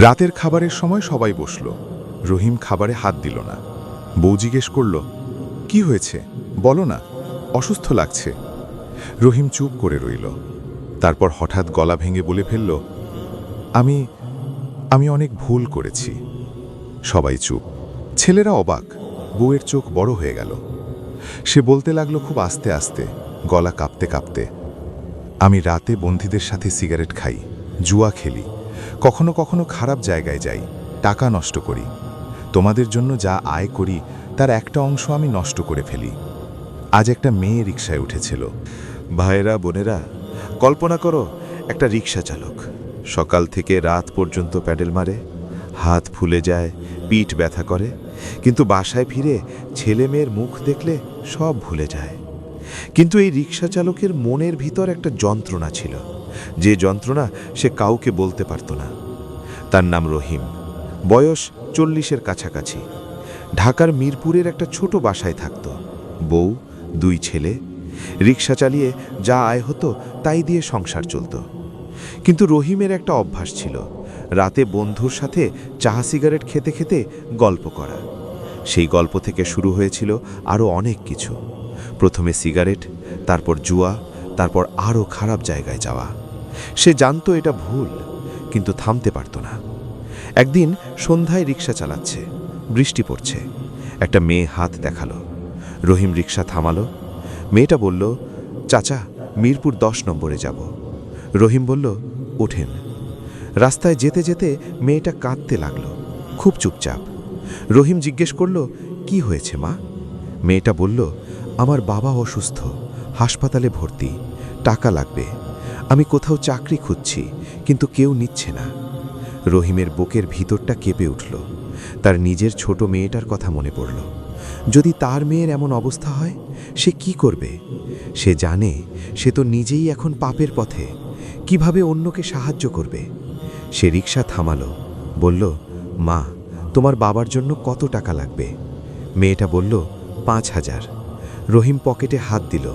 রাতের খাবারের সময় সবাই বসল। রহিম খাবারে হাত দিল না। বউ জিজ্ঞেস করল, কি হয়েছে? বলো না, অসুস্থ লাগছে। রহিম চুপ করে রইল। তারপর হঠাৎ গলা ভেঙে বলে ফেলল, আমি আমি অনেক ভুল করেছি। সবাই চুপ। ছেলেরা অবাক, বউয়ের চোখ বড় হয়ে গেল। সে বলতে লাগল খুব আস্তে আস্তে, গলা কাঁপতে কাঁপতে, আমি রাতে বন্ধুদের সাথে সিগারেট খাই, জুয়া খেলি। কখনো কখনো খারাপ জায়গায় যাই, টাকা নষ্ট করি। তোমাদের জন্য যা আয় করি, তার একটা অংশ আমি নষ্ট করে ফেলি। আজ একটা মেয়ে রিক্সায় উঠেছিল। ভাইয়েরা, বোনেরা, কল্পনা করো, একটা রিক্সা চালক। সকাল থেকে রাত পর্যন্ত প্যাডেল মারে, হাত ফুলে যায়, পিঠ ব্যথা করে, কিন্তু বাসায় ফিরে ছেলে মেয়ের মুখ দেখলে সব ভুলে যায়। কিন্তু এই রিক্সা চালকের মনের ভিতর একটা যন্ত্রণা ছিল। যে যন্ত্রণা সে কাউকে বলতে পারত না। তার নাম রহিম। বয়স চল্লিশের কাছাকাছি। ঢাকার মিরপুরের একটা ছোট বাসায় থাকত। বউ, দুই ছেলে। রিক্সা চালিয়ে যা আয় হতো তাই দিয়ে সংসার চলত। কিন্তু রহিমের একটা অভ্যাস ছিল। রাতে বন্ধুর সাথে চাহা সিগারেট খেতে খেতে গল্প করা। সেই গল্প থেকে শুরু হয়েছিল আরও অনেক কিছু। প্রথমে সিগারেট, তারপর জুয়া, তারপর আরও খারাপ জায়গায় যাওয়া। সে জানতো এটা ভুল, কিন্তু থামতে পারত না। একদিন সন্ধ্যায় রিক্সা চালাচ্ছে, বৃষ্টি পড়ছে, একটা মেয়ে হাত দেখাল। রহিম রিক্সা থামালো। মেয়েটা বলল, চাচা, মিরপুর দশ নম্বরে যাব। রহিম বলল, ওঠেন। রাস্তায় যেতে যেতে মেয়েটা কাঁদতে লাগল, খুব চুপচাপ। রহিম জিজ্ঞেস করল, কি হয়েছে মা? মেয়েটা বলল, আমার বাবা অসুস্থ, হাসপাতালে ভর্তি, টাকা লাগবে। আমি কোথাও চাকরি খুঁজছি, কিন্তু কেউ নিচ্ছে না। রহিমের বুকের ভিতরটা কেঁপে উঠল। তার নিজের ছোট মেয়েটার কথা মনে পড়ল। যদি তার মেয়ের এমন অবস্থা হয়, সে কি করবে? সে জানে, সে তো নিজেই এখন পাপের পথে। কীভাবে অন্যকে সাহায্য করবে? সে রিক্সা থামালো। বলল, মা, তোমার বাবার জন্য কত টাকা লাগবে? মেয়েটা বলল, পাঁচ হাজার। রহিম পকেটে হাত দিল।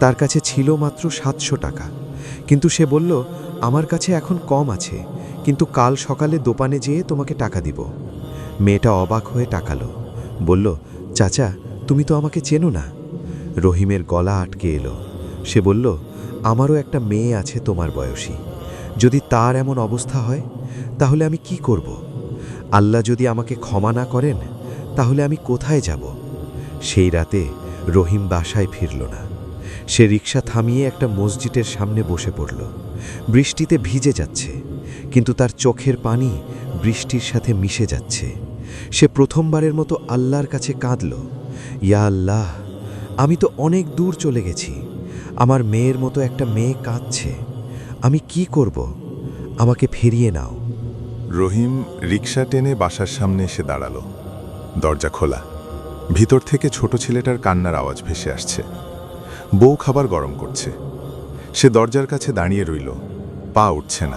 তার কাছে ছিল মাত্র সাতশো টাকা। কিন্তু সে বলল, আমার কাছে এখন কম আছে, কিন্তু কাল সকালে দোকানে যেয়ে তোমাকে টাকা দিব। মেয়েটা অবাক হয়ে টাকালো বলল, চাচা, তুমি তো আমাকে চেনো না। রহিমের গলা আটকে এলো। সে বলল, আমারও একটা মেয়ে আছে তোমার বয়সী। যদি তার এমন অবস্থা হয়, তাহলে আমি কি করব? আল্লাহ যদি আমাকে ক্ষমা না করেন, তাহলে আমি কোথায় যাব? সেই রাতে রহিম বাসায় ফিরল না। সে রিক্সা থামিয়ে একটা মসজিদের সামনে বসে পড়ল। বৃষ্টিতে ভিজে যাচ্ছে, কিন্তু তার চোখের পানি বৃষ্টির সাথে মিশে যাচ্ছে। সে প্রথমবারের মতো আল্লাহর কাছে কাঁদল, ইয়া আল্লাহ, আমি তো অনেক দূর চলে গেছি, আমার মেয়ের মতো একটা মেয়ে কাঁদছে, আমি কি করব? আমাকে ফিরিয়ে নাও। রহিম রিক্সা টেনে বাসার সামনে এসে দাঁড়াল। দরজা খোলা। ভিতর থেকে ছোট ছেলেটার কান্নার আওয়াজ ভেসে আসছে। বউ খাবার গরম করছে। সে দরজার কাছে দাঁড়িয়ে রইল। পা উঠছে না।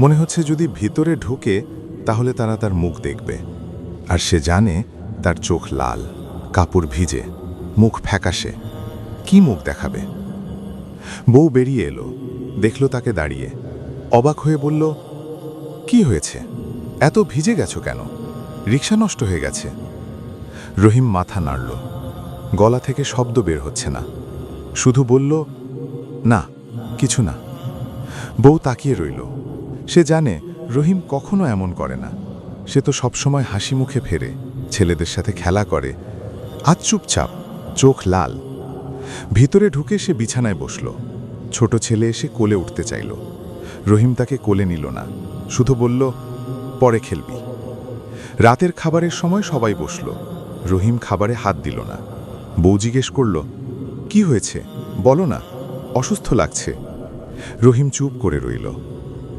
মনে হচ্ছে যদি ভিতরে ঢুকে, তাহলে তারা তার মুখ দেখবে। আর সে জানে তার চোখ লাল, কাপড় ভিজে, মুখ ফ্যাকাশে। কি মুখ দেখাবে? বউ বেরিয়ে এলো, দেখল তাকে দাঁড়িয়ে। অবাক হয়ে বলল, কি হয়েছে? এত ভিজে গেছো কেন? রিক্সা নষ্ট হয়ে গেছে। রহিম মাথা নাড়ল। গলা থেকে শব্দ বের হচ্ছে না। শুধু বলল, না, কিছু না। বউ তাকিয়ে রইল। সে জানে রহিম কখনো এমন করে না। সে তো সবসময় হাসি মুখে ফেরে, ছেলেদের সাথে খেলা করে। আজ চুপচাপ, চোখ লাল। ভিতরে ঢুকে সে বিছানায় বসল। ছোট ছেলে এসে কোলে উঠতে চাইল। রহিম তাকে কোলে নিল না। শুধু বলল, পরে খেলবি। রাতের খাবারের সময় সবাই বসল। রহিম খাবারে হাত দিল না। বউ জিজ্ঞেস করল কি হয়েছে? বলো না। অসুস্থ লাগছে। রহিম চুপ করে রইল।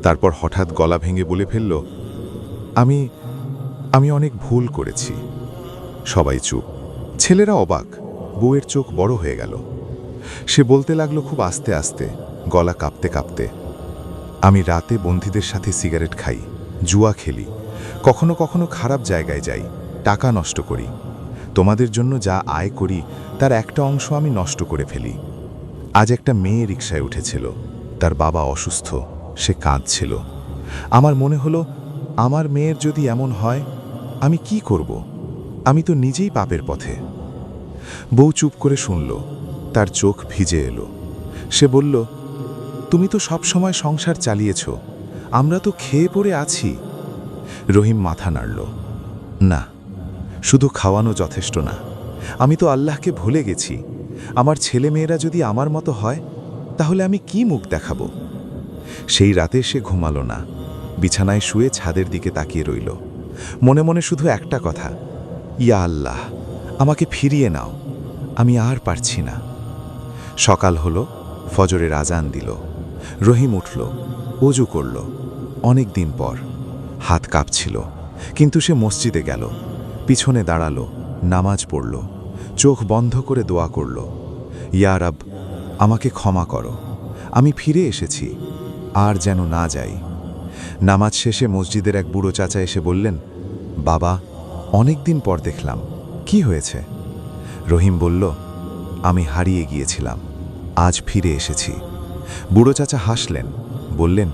তারপর হঠাৎ গলা ভেঙে বলে ফেলল, আমি আমি অনেক ভুল করেছি। সবাই চুপ। ছেলেরা অবাক। বউয়ের চোখ বড় হয়ে গেল। সে বলতে লাগল খুব আস্তে আস্তে, গলা কাঁপতে কাঁপতে, আমি রাতে বন্ধুদের সাথে সিগারেট খাই, জুয়া খেলি, কখনো কখনো খারাপ জায়গায় যাই, টাকা নষ্ট করি তোমাদের জন্য যা আয় করি, তার একটা অংশ আমি নষ্ট করে ফেলি। আজ একটা মেয়ে রিকশায় উঠেছিল, তার বাবা অসুস্থ, সে কাঁদছিল। আমার মনে হলো, আমার মেয়ের যদি এমন হয়, আমি কি করব? আমি তো নিজেই পাপের পথে। বউ চুপ করে শুনল, তার চোখ ভিজে এলো। সে বলল, তুমি তো সব সময় সংসার চালিয়েছ, আমরা তো খেয়ে পড়ে আছি। রহিম মাথা নাড়ল, না শুধু খাওয়ানো যথেষ্ট না। আমি তো আল্লাহকে ভুলে গেছি। আমার ছেলে মেয়েরা যদি আমার মতো হয়, তাহলে আমি কি মুখ দেখাবো? সেই রাতে সে ঘুমালো না। বিছানায় শুয়ে ছাদের দিকে তাকিয়ে রইল। মনে মনে শুধু একটা কথা, ইয়া আল্লাহ, আমাকে ফিরিয়ে নাও। আমি আর পারছি না। সকাল হলো, ফজরের আজান দিল। রহিম উঠল, অজু করল। অনেক দিন পর। হাত কাঁপছিল, কিন্তু সে মসজিদে গেল। পিছনে দাঁড়াল, নামাজ পড়ল, চোখ বন্ধ করে দোয়া করল, ইয়া রব, আমাকে ক্ষমা করো, আমি ফিরে এসেছি, আর যেন না যাই। নামাজ শেষে মসজিদের এক বুড়ো চাচা এসে বললেন, বাবা, অনেক দিন পর দেখলাম, কি হয়েছে? রহিম বলল, আমি হারিয়ে গিয়েছিলাম, আজ ফিরে এসেছি। বুড়ো চাচা হাসলেন, বললেন,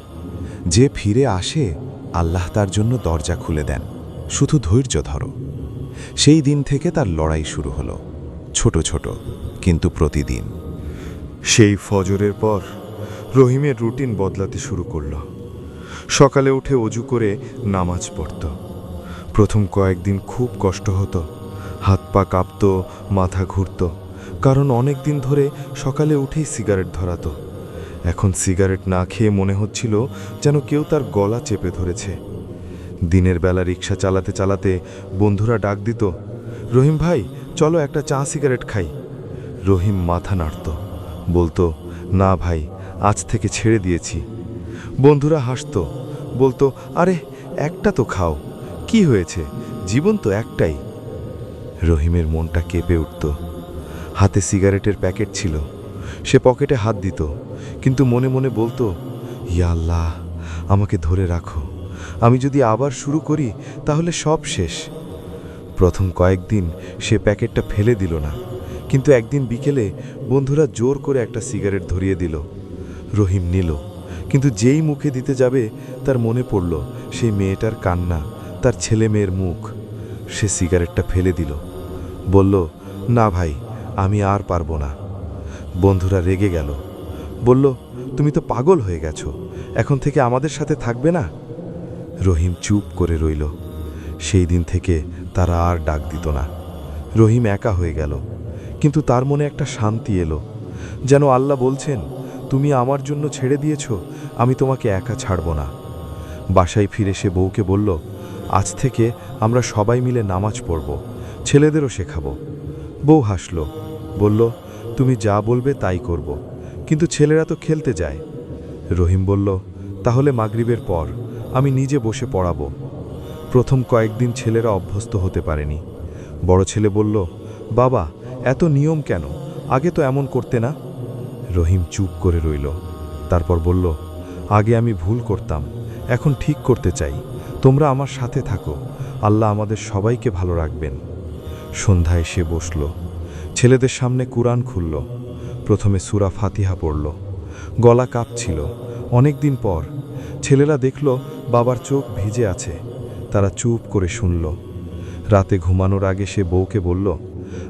যে ফিরে আসে, আল্লাহ তার জন্য দরজা খুলে দেন, শুধু ধৈর্য ধরো। সেই দিন থেকে তার লড়াই শুরু হলো, ছোট ছোট, কিন্তু প্রতিদিন। সেই ফজরের পর রহিমের রুটিন বদলাতে শুরু করল। সকালে উঠে অজু করে নামাজ পড়ত। প্রথম কয়েকদিন খুব কষ্ট হতো, হাত পা কাঁপতো, মাথা ঘুরত, কারণ অনেক দিন ধরে সকালে উঠেই সিগারেট ধরাতো। এখন সিগারেট না খেয়ে মনে হচ্ছিল যেন কেউ তার গলা চেপে ধরেছে। দিনের বেলা রিক্সা চালাতে চালাতে বন্ধুরা ডাক দিত, রহিম ভাই, চলো একটা চা সিগারেট খাই। রহিম মাথা নাড়ত, বলতো, না ভাই, আজ থেকে ছেড়ে দিয়েছি। বন্ধুরা হাসতো, বলতো, আরে, একটা তো খাও, কি হয়েছে? জীবন তো একটাই। রহিমের মনটা কেঁপে উঠত। হাতে সিগারেটের প্যাকেট ছিল, সে পকেটে হাত দিত, কিন্তু মনে মনে বলতো, ইয়া আল্লাহ, আমাকে ধরে রাখো। আমি যদি আবার শুরু করি, তাহলে সব শেষ। প্রথম কয়েকদিন সে প্যাকেটটা ফেলে দিল না, কিন্তু একদিন বিকেলে বন্ধুরা জোর করে একটা সিগারেট ধরিয়ে দিল। রহিম নিল, কিন্তু যেই মুখে দিতে যাবে, তার মনে পড়ল, সেই মেয়েটার কান্না, তার ছেলে মেয়ের মুখ। সে সিগারেটটা ফেলে দিল, বলল, না ভাই, আমি আর পারব না। বন্ধুরা রেগে গেল, বলল, তুমি তো পাগল হয়ে গেছো, এখন থেকে আমাদের সাথে থাকবে না? রহিম চুপ করে রইল। সেই দিন থেকে তারা আর ডাক দিত না। রহিম একা হয়ে গেল। কিন্তু তার মনে একটা শান্তি এলো। যেন আল্লাহ বলছেন, তুমি আমার জন্য ছেড়ে দিয়েছ, আমি তোমাকে একা ছাড়ব না। বাসায় ফিরে সে বউকে বলল, আজ থেকে আমরা সবাই মিলে নামাজ পড়ব, ছেলেদেরও শেখাবো। বউ হাসল, বলল, তুমি যা বলবে তাই করব, কিন্তু ছেলেরা তো খেলতে যায়। রহিম বলল, তাহলে মাগরিবের পর আমি নিজে বসে পড়াবো। প্রথম কয়েকদিন ছেলেরা অভ্যস্ত হতে পারেনি। বড় ছেলে বলল, বাবা, এত নিয়ম কেন? আগে তো এমন করতে না? রহিম চুপ করে রইল। তারপর বলল, আগে আমি ভুল করতাম, এখন ঠিক করতে চাই। তোমরা আমার সাথে থাকো। আল্লাহ আমাদের সবাইকে ভালো রাখবেন। সন্ধ্যায় সে বসল। ছেলেদের সামনে কুরআন খুলল। প্রথমে সুরা ফাতিহা পড়ল। গলা কাঁপছিল। অনেক দিন পর ছেলেরা দেখল বাবার চোখ ভিজে আছে। তারা চুপ করে শুনল। রাতে ঘুমানোর আগে সে বউকে বলল,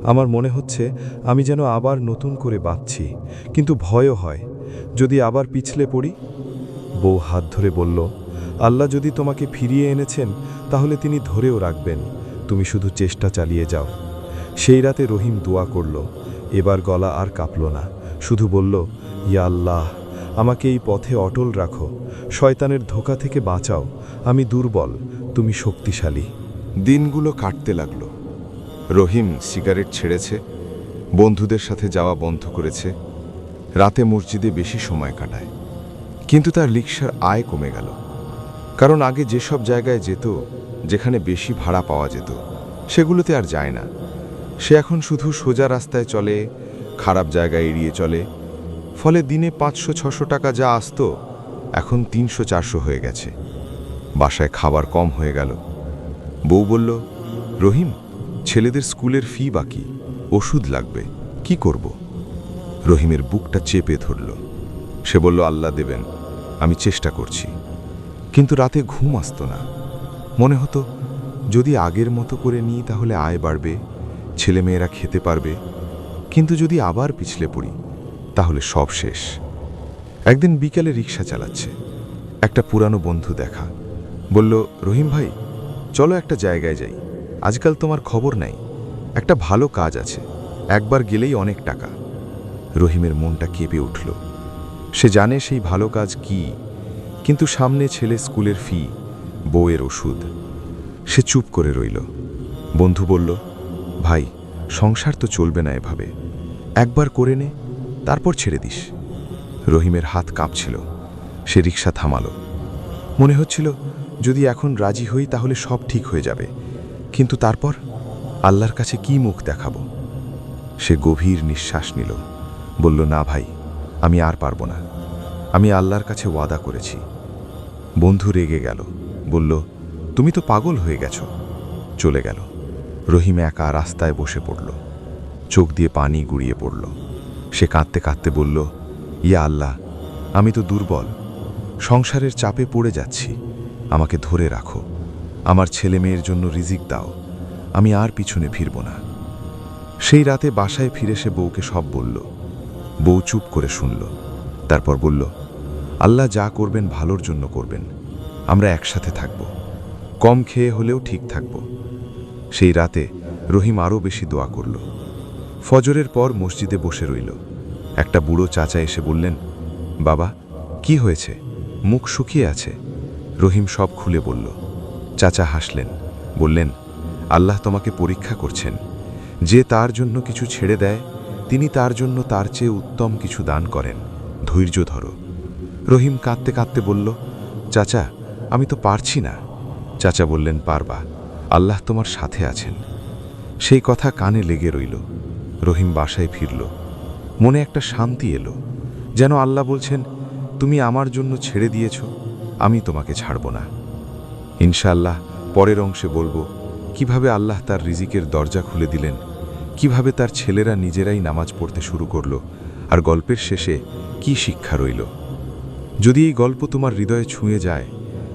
আমার মনে হচ্ছে আমি যেন আবার নতুন করে বাঁচছি, কিন্তু ভয়ও হয়। যদি আবার পিছলে পড়ি? বউ হাত ধরে বলল, আল্লাহ যদি তোমাকে ফিরিয়ে এনেছেন, তাহলে তিনি ধরেও রাখবেন। তুমি শুধু চেষ্টা চালিয়ে যাও। সেই রাতে রহিম দোয়া করল। এবার গলা আর কাঁপল না। শুধু বলল, ইয়া আল্লাহ, আমাকে এই পথে অটল রাখো। শয়তানের ধোকা থেকে বাঁচাও, আমি দুর্বল, তুমি শক্তিশালী। দিনগুলো কাটতে লাগল। রহিম সিগারেট ছেড়েছে, বন্ধুদের সাথে যাওয়া বন্ধ করেছে, রাতে মসজিদে বেশি সময় কাটায়। কিন্তু তার রিক্সার আয় কমে গেল। কারণ আগে যেসব জায়গায় যেত, যেখানে বেশি ভাড়া পাওয়া যেত, সেগুলোতে আর যায় না। সে এখন শুধু সোজা রাস্তায় চলে, খারাপ জায়গায় এড়িয়ে চলে। ফলে দিনে পাঁচশো, ছশো টাকা যা আসতো এখন তিনশো চারশো হয়ে গেছে। বাসায় খাবার কম হয়ে গেল। বউ বলল, রহিম, ছেলেদের স্কুলের ফি বাকি। ওষুধ লাগবে। কি করব? রহিমের বুকটা চেপে ধরল। সে বলল, আল্লাহ দেবেন, আমি চেষ্টা করছি। কিন্তু রাতে ঘুম আসতো না। মনে হতো, যদি আগের মতো করে নিই তাহলে আয় বাড়বে, ছেলেমেয়েরা খেতে পারবে। কিন্তু যদি আবার পিছলে পড়ি, তাহলে সব শেষ। একদিন বিকেলে রিক্সা চালাচ্ছে। একটা পুরানো বন্ধু দেখা। বলল, রহিম ভাই, চলো একটা জায়গায় যাই। আজকাল তোমার খবর নাই। একটা ভালো কাজ আছে। একবার গেলেই অনেক টাকা। রহিমের মনটা কেঁপে উঠল। সে জানে সেই ভালো কাজ কি, কিন্তু সামনে ছেলে স্কুলের ফি, বউয়ের ওষুধ। সে চুপ করে রইল। বন্ধু বলল, ভাই, সংসার তো চলবে না এভাবে। একবার করে নে, তারপর ছেড়ে দিস। রহিমের হাত কাঁপছিল। সে রিক্সা থামালো। মনে হচ্ছিল, যদি এখন রাজি হই তাহলে সব ঠিক হয়ে যাবে। কিন্তু তারপর আল্লাহর কাছে কি মুখ দেখাবো? সে গভীর নিঃশ্বাস নিল। বলল, না ভাই, আমি আর পারব না। আমি আল্লাহর কাছে ওয়াদা করেছি। বন্ধু রেগে গেল। বলল, তুমি তো পাগল হয়ে গেছ। চলে গেল। রহিম একা রাস্তায় বসে পড়ল। চোখ দিয়ে পানি গুড়িয়ে পড়ল। সে কাঁদতে কাঁদতে বলল ইয়া আল্লাহ, আমি তো দুর্বল। সংসারের চাপে পড়ে যাচ্ছি। আমাকে ধরে রাখো। আমার ছেলে মেয়ের জন্য রিজিক দাও। আমি আর পিছনে ফিরব না। সেই রাতে বাসায় ফিরে সে বউকে সব বলল। বউ চুপ করে শুনল। তারপর বলল, আল্লাহ যা করবেন ভালোর জন্য করবেন। আমরা একসাথে থাকব। কম খেয়ে হলেও ঠিক থাকব। সেই রাতে রহিম আরও বেশি দোয়া করল। ফজরের পর মসজিদে বসে রইল। একটা বুড়ো চাচা এসে বললেন, বাবা, কি হয়েছে? মুখ শুকিয়ে আছে? রহিম সব খুলে বলল। চাচা হাসলেন, বললেন, আল্লাহ তোমাকে পরীক্ষা করছেন। যে তার জন্য কিছু ছেড়ে দেয়, তিনি তার জন্য তার চেয়ে উত্তম কিছু দান করেন। ধৈর্য ধরো। রহিম কাঁদতে কাঁদতে বলল, চাচা, আমি তো পারছি না। চাচা বললেন, পারবা। আল্লাহ তোমার সাথে আছেন। সেই কথা কানে লেগে রইল। রহিম বাসায় ফিরল। মনে একটা শান্তি এলো, যেন আল্লাহ বলছেন, তুমি আমার জন্য ছেড়ে দিয়েছ, আমি তোমাকে ছাড়ব না। ইনশাআল্লাহ পরের অংশে বলব, কীভাবে আল্লাহ তার রিজিকের দরজা খুলে দিলেন, কীভাবে তার ছেলেরা নিজেরাই নামাজ পড়তে শুরু করল, আর গল্পের শেষে কি শিক্ষা রইল? যদি এই গল্প তোমার হৃদয়ে ছুঁয়ে যায়,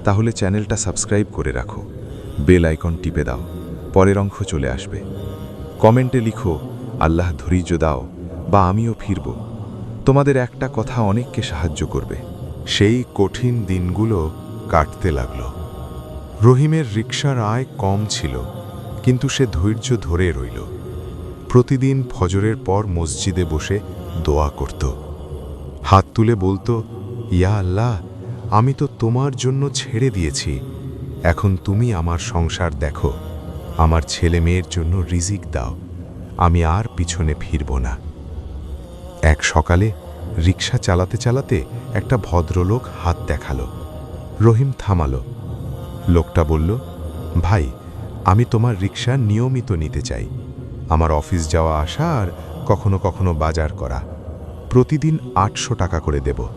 তাহলে চ্যানেলটা সাবস্ক্রাইব করে রাখো, বেল আইকন টিপে দাও, পরের অংশ চলে আসবে। কমেন্টে লিখো, আল্লাহ ধৈর্য দাও। বা আমিও ফিরব। তোমাদের একটা কথা অনেককে সাহায্য করবে। সেই কঠিন দিনগুলো কাটতে লাগল। রহিমের রিক্সার আয় কম ছিল, কিন্তু সে ধৈর্য ধরে রইল। প্রতিদিন ফজরের পর মসজিদে বসে দোয়া করত। হাত তুলে বলতো, ইয়া আল্লাহ, আমি তো তোমার জন্য ছেড়ে দিয়েছি। এখন তুমি আমার সংসার দেখো। আমার ছেলে মেয়ের জন্য রিজিক দাও। আমি আর পিছনে ফিরব না। এক সকালে রিক্সা চালাতে চালাতে একটা ভদ্রলোক হাত দেখাল। রহিম থামালো। লোকটা বলল, ভাই, আমি তোমার রিক্সা নিয়মিত নিতে চাই। আমার অফিস যাওয়া আসা আর কখনো কখনো বাজার করা। প্রতিদিন আটশো টাকা করে দেব।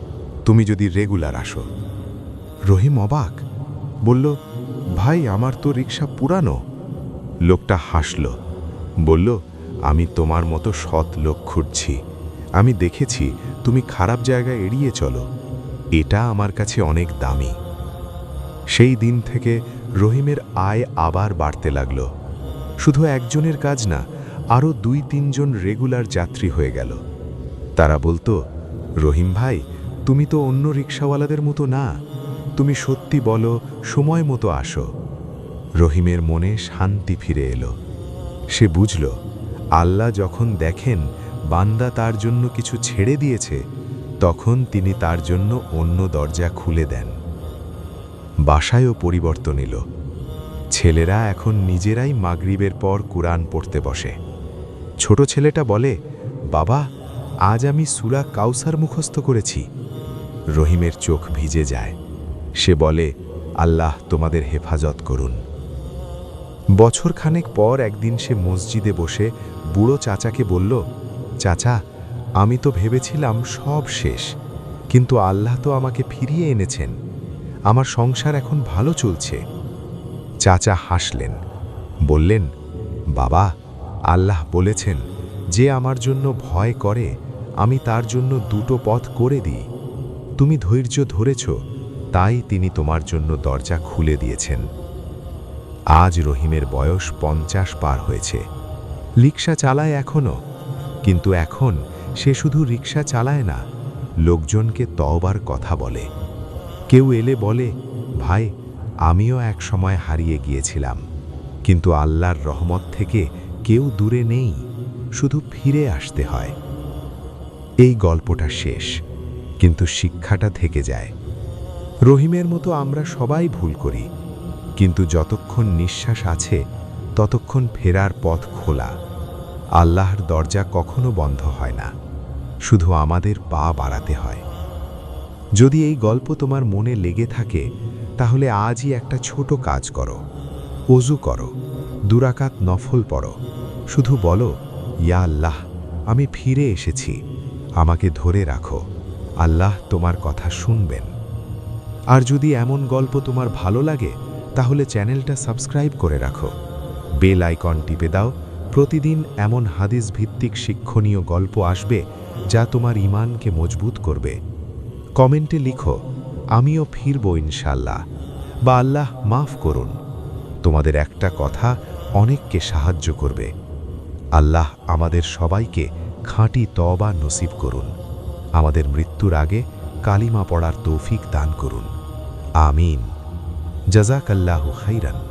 তুমি যদি রেগুলার আসো। রহিম অবাক, বলল, ভাই, আমার তো রিক্সা পুরানো। লোকটা হাসল, বলল, আমি তোমার মতো সৎ লোক খুঁজছি। আমি দেখেছি তুমি খারাপ জায়গা এড়িয়ে চলো। এটা আমার কাছে অনেক দামি। সেই দিন থেকে রহিমের আয় আবার বাড়তে লাগল। শুধু একজনের কাজ না, আরও দুই তিনজন রেগুলার যাত্রী হয়ে গেল। তারা বলতো, রহিম ভাই, তুমি তো অন্য রিক্সাওয়ালাদের মতো না। তুমি সত্যি বলো, সময় মতো আসো। রহিমের মনে শান্তি ফিরে এলো। সে বুঝল, আল্লাহ যখন দেখেন বান্দা তার জন্য কিছু ছেড়ে দিয়েছে, তখন তিনি তার জন্য অন্য দরজা খুলে দেন। বাসায়ও পরিবর্তন এলো। ছেলেরা এখন নিজেরাই মাগরিবের পর কুরআন পড়তে বসে। ছোট ছেলেটা বলে, বাবা, আজ আমি সুরা কাউসার মুখস্থ করেছি। রহিমের চোখ ভিজে যায়। সে বলে, আল্লাহ তোমাদের হেফাজত করুন। বছর খানেক পর একদিন সে মসজিদে বসে বুড়ো চাচাকে বলল চাচা, আমি তো ভেবেছিলাম সব শেষ, কিন্তু আল্লাহ তো আমাকে ফিরিয়ে এনেছেন। আমার সংসার এখন ভালো চলছে। চাচা হাসলেন, বললেন, বাবা, আল্লাহ বলেছেন, যে আমার জন্য ভয় করে, আমি তার জন্য দুটো পথ করে দিই। তুমি ধৈর্য ধরেছ, তাই তিনি তোমার জন্য দরজা খুলে দিয়েছেন। আজ রহিমের বয়স পঞ্চাশ পার হয়েছে। রিক্সা চালায় এখনও কিন্তু এখন সে শুধু রিক্সা চালায় না, লোকজনকে তওবার কথা বলে। কেউ এলে বলে, ভাই, আমিও এক সময় হারিয়ে গিয়েছিলাম, কিন্তু আল্লাহর রহমত থেকে কেউ দূরে নেই, শুধু ফিরে আসতে হয়। এই গল্পটা শেষ, কিন্তু শিক্ষাটা থেকে যায়। রহিমের মতো আমরা সবাই ভুল করি, কিন্তু যতক্ষণ নিঃশ্বাস আছে, ততক্ষণ ফেরার পথ খোলা। আল্লাহর দরজা কখনো বন্ধ হয় না, শুধু আমাদের পা বাড়াতে হয়। যদি এই গল্প তোমার মনে লেগে থাকে, তাহলে আজই একটা ছোট কাজ করো, অজু করো, দুরাকাত নফল পড়ো। শুধু বলো, ইয়া আল্লাহ, আমি ফিরে এসেছি, আমাকে ধরে রাখো, আল্লাহ তোমার কথা শুনবেন। আর যদি এমন গল্প তোমার ভালো লাগে, তাহলে চ্যানেলটা সাবস্ক্রাইব করে রাখো। বেল আইকন টিপে দাও প্রতিদিন এমন হাদিস ভিত্তিক শিক্ষণীয় গল্প আসবে যা তোমার ইমানকে মজবুত করবে। কমেন্টে লিখো, আমিও ফিরব ইনশাল্লাহ বা, আল্লাহ মাফ করুন। তোমাদের একটা কথা অনেককে সাহায্য করবে। আল্লাহ আমাদের সবাইকে খাঁটি তবা নসিব করুন। আমাদের মৃত্যুর আগে কালিমা পড়ার তৌফিক দান করুন। আমিন। জাজাকাল্লাহু খাইরান।